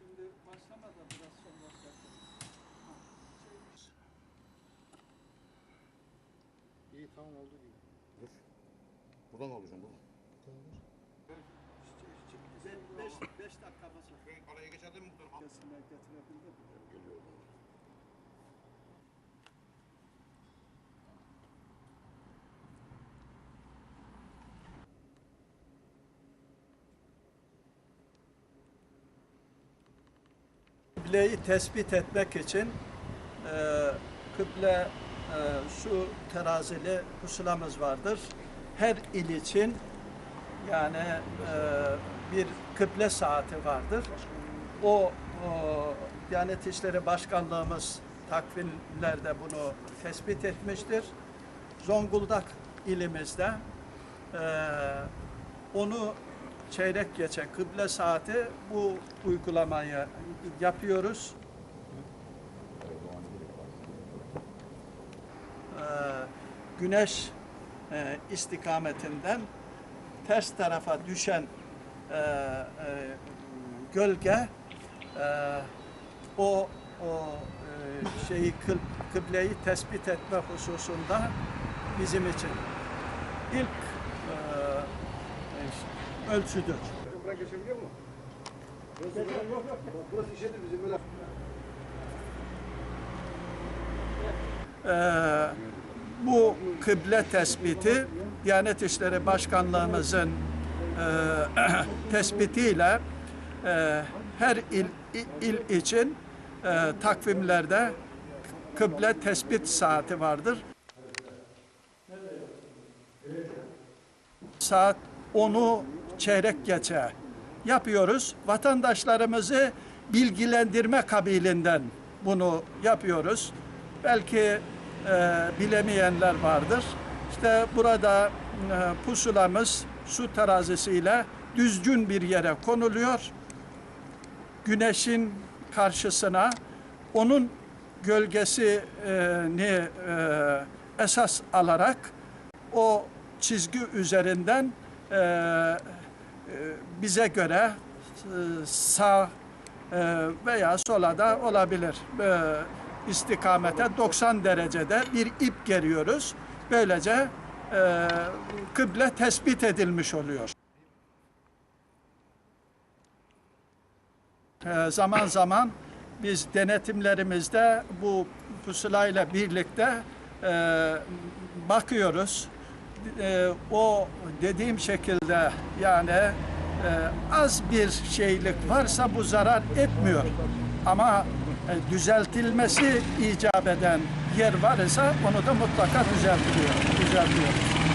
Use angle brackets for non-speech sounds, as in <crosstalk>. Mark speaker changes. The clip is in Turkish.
Speaker 1: Şimdi başlama da biraz son başlatalım. İyi şey, tamam oldu gibi.
Speaker 2: Dur. Buradan alacağım buradan.
Speaker 3: Be- Beş, beş dakika basın.
Speaker 2: Ben araya geçerdim mi?
Speaker 3: Kesinler
Speaker 2: getirebildi mi?
Speaker 3: Kıbleyi tespit etmek için e, kıble e, şu terazili pusulamız vardır. Her il için yani e, bir kıble saati vardır. O, o Diyanet İşleri Başkanlığımız takvimlerde bunu tespit etmiştir. Zonguldak ilimizde e, onu çeyrek geçe kıble saati bu uygulamayı yapıyoruz. Ee, güneş e, istikametinden ters tarafa düşen e, e, gölge o o şeyi kıl- kıbleyi tespit etme hususunda bizim için ilk ölçüdür. Ee, bu kıble tespiti Diyanet İşleri Başkanlığımızın e, <clears throat> tespitiyle e, her il, il için e, takvimlerde kıble tespit saati vardır. Saat 10'u çeyrek geçe yapıyoruz. Vatandaşlarımızı bilgilendirme kabilinden bunu yapıyoruz. Belki e, bilemeyenler vardır. İşte burada e, pusulamız su terazisiyle düzgün bir yere konuluyor. Güneşin karşısına onun gölgesini e, esas alarak o çizgi üzerinden e, e, bize göre e, sağ e, veya sola da olabilir. E, istikamete 90 derecede bir ip geriyoruz. Böylece kıble tespit edilmiş oluyor. Zaman zaman biz denetimlerimizde bu pusulayla birlikte bakıyoruz. O dediğim şekilde yani e, az bir şeylik varsa bu zarar etmiyor. Ama e, düzeltilmesi icap eden yer var ise onu da mutlaka düzeltiliyor. Düzeltiyoruz.